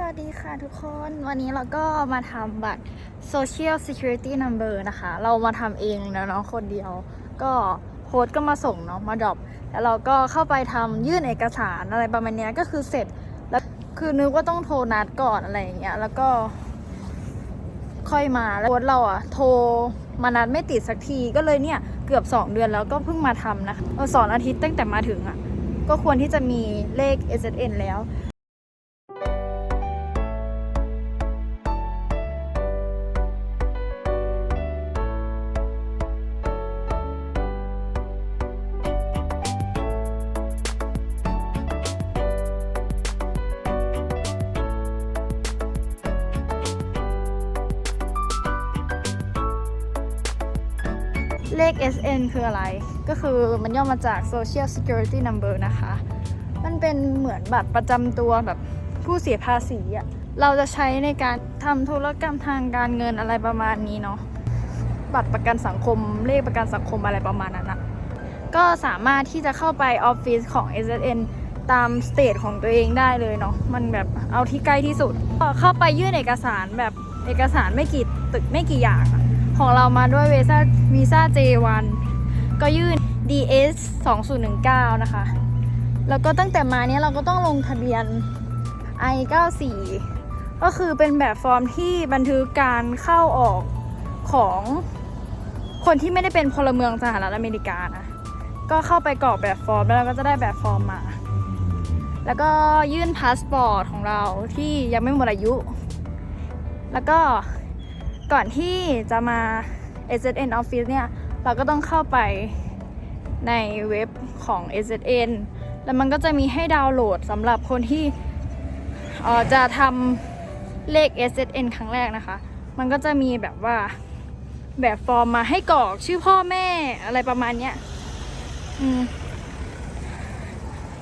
สวัสดีค่ะทุกคน วันนี้เราก็มาทำบัตร Social Security Number นะคะ เรามาทำเองนะเนาะคนเดียว ก็โค้ดก็มาส่งเนาะมาดรอปแล้วเราก็เข้าไปทำยื่นเอกสารอะไรประมาณนี้ก็คือเสร็จแล้วคือนึกว่าต้องโทรนัดก่อนอะไรอย่างเงี้ยแล้วก็ ค่อยมาแล้วโค้ดเราอะโทรมานัดไม่ติดสักทีก็เลยเนี่ยเกือบ 2 เดือนแล้วก็เพิ่งมาทำนะคะสองอาทิตย์ตั้งแต่มาถึงอะก็ควรที่จะมีเลข SSN แล้ว เลข SN คืออะไร ก็คือมันย่อมาจาก Social Security Number นะคะ มันเป็นเหมือนบัตรประจำตัวแบบผู้เสียภาษีอะเราจะใช้ในการทำธุรกรรมทางการเงินอะไรประมาณนี้เนาะ บัตรประกันสังคม เลขประกันสังคมอะไรประมาณนั้นอะก็สามารถที่จะเข้าไปออฟฟิศของ SSN ตามสเตทของตัวเองได้เลยเนาะ มันแบบเอาที่ใกล้ที่สุด เข้าไปยื่นเอกสารแบบเอกสารไม่กี่ตึกไม่กี่อย่างอะ ของเรามาด้วยวีซ่าวีซ่า J1 ก็ยื่น DS 2019 นะคะ แล้วก็ตั้งแต่มาเนี้ยเราก็ต้องลงทะเบียน I94 ก็คือเป็นแบบฟอร์มที่บันทึกการเข้าออกของคนที่ไม่ได้เป็นพลเมืองสหรัฐอเมริกานะ ก็เข้าไปกรอกแบบฟอร์ม แล้วเราก็จะได้แบบฟอร์มมา แล้วก็ยื่นพาสปอร์ตของเราที่ยังไม่หมดอายุ แล้วก็ ก่อนที่จะมา SZN Office เนี่ย เราก็ต้องเข้าไปในเว็บของ SZN แล้วมันก็จะมีให้ดาวน์โหลดสำหรับคนที่จะทำเลข SZN ครั้งแรกนะคะ มันก็จะมีแบบว่าแบบฟอร์มมาให้กรอกชื่อพ่อแม่อะไรประมาณเนี้ยอืม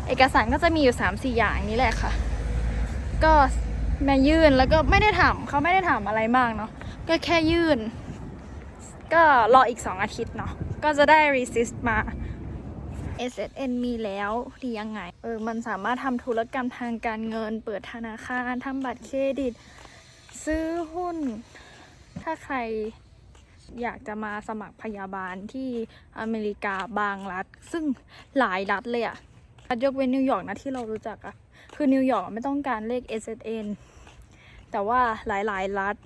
เอกสารก็จะมีอยู่ 3-4 อย่างนี้แหละค่ะ ก็มายื่นแล้วก็ไม่ได้ถามเขาไม่ได้ถามอะไรมากเนาะ ก็แค่ยื่น ก็รออีก 2 อาทิตย์เนาะก็จะได้ resist มา SSN มีแล้วดียังไง เออ มันสามารถทำธุรกรรมทางการเงิน เปิดธนาคารทำบัตรเครดิต ซื้อหุ้น ถ้าใครอยากจะมาสมัครพยาบาลที่อเมริกาบางรัฐ ซึ่งหลายรัฐเลยอะยกเว้นนิวยอร์กนะที่เรารู้จักอะคือนิวยอร์กไม่ต้องการเลข SSN แต่ว่าหลายๆ รัฐ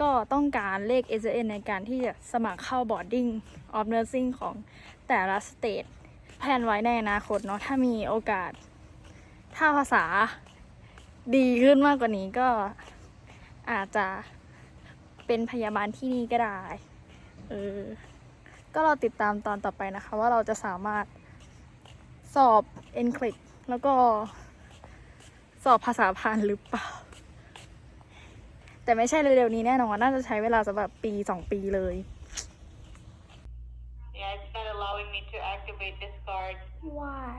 ก็ต้องการเลข SN ในการที่จะสมัครเข้า boarding of nursing ของแต่ละสเตทแผนไว้ในอนาคตเนาะถ้ามีโอกาส ถ้าภาษาดีขึ้นมากกว่านี้ก็อาจจะเป็นพยาบาลที่นี่ก็ได้เออก็เราติดตามตอนต่อไปนะคะ ว่าเราจะสามารถสอบ e n c l i c แล้วก็สอบภาษาพานหรือเปล่า แต่ไม่ใช่เร็วๆนี้แน่นอนน่าจะใช้เวลาสำหรับปีสองปีเลย Yeah, it's not allowing me to activate this card. why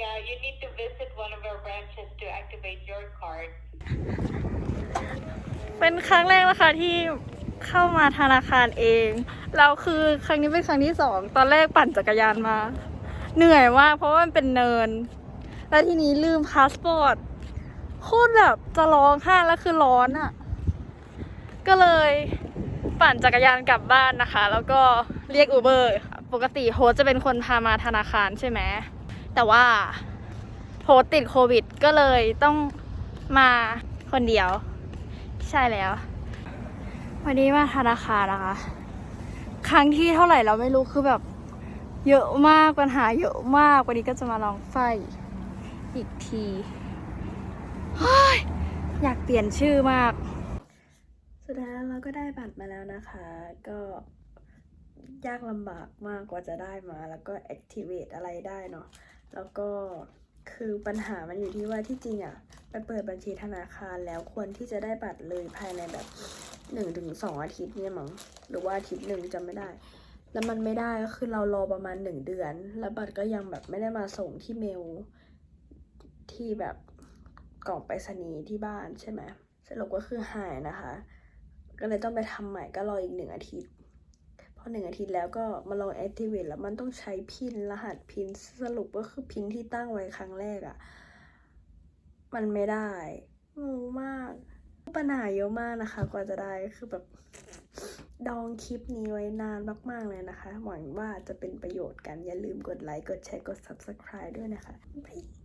Yeah, you need to visit one of our branches to activate your card. เป็นครั้งแรกนะคะที่เข้ามาธนาคารเองแล้วคือครั้งนี้เป็นครั้งที่สอง ตอนแรกปั่นจักรยานมา เหนื่อยมากเพราะว่ามันเป็นเนิน แล้วทีนี้ลืมพาสปอร์ต โคตรแบบจะร้องไห้แล้วคือร้อนอะ่ะ ก็เลยปั่นจักรยานกลับบ้านนะคะ แล้วก็เรียกอูเบอร์ปกติโฮสจะเป็นคนพามาธนาคารใช่ไหมแต่ว่าโฮสติดโควิด ก็เลยต้องมาคนเดียว ใช่แล้ว วันนี้มาธนาคารนะคะ ครั้งที่เท่าไหร่เราไม่รู้คือแบบเยอะมากปัญหาเยอะมาก วันนี้ก็จะมาลองไฟอีกที อยากเปลี่ยนชื่อมาก สุดท้ายแล้วเราก็ได้บัตรมาแล้วนะคะ ก็ยากลำบากมากกว่าจะได้มา แล้วก็ activate อะไรได้เนาะ แล้วก็คือปัญหามันอยู่ที่ว่าที่จริงอะ่ะไปเปิดบัญชีธนาคารแล้วควรที่จะได้บัตรเลยภายในแบบหนึ่งถึงสองอาทิตย์เนี่ยมั้งหรือว่าอาทิตย์หนึ่งจำไม่ได้ แล้วมันไม่ได้ก็คือเรารอประมาณหนึ่งเดือน แล้วบัตรก็ยังแบบไม่ได้มาส่งที่เมลที่แบบกล่องไปรษณีย์ที่บ้านใช่ไหมสรุปก็คือหายนะคะ ก็เลยต้องไปทำใหม่ก็รออีกหนึ่งอาทิตย์พอหนึ่งอาทิตย์แล้วก็มาลอง activate แล้วมันต้องใช้พินรหัสพินสรุปก็คือพินที่ตั้งไว้ครั้งแรกอะ่ะ มันไม่ได้ งงมาก ปัญหาเยอะมากนะคะ กว่าจะได้คือแบบดองคลิปนี้ไว้นานมาก ๆ เลยนะคะ หวังว่าจะเป็นประโยชน์กัน อย่าลืมกดไลค์ กดแชร์ กด subscribe ด้วยนะคะบ๊าย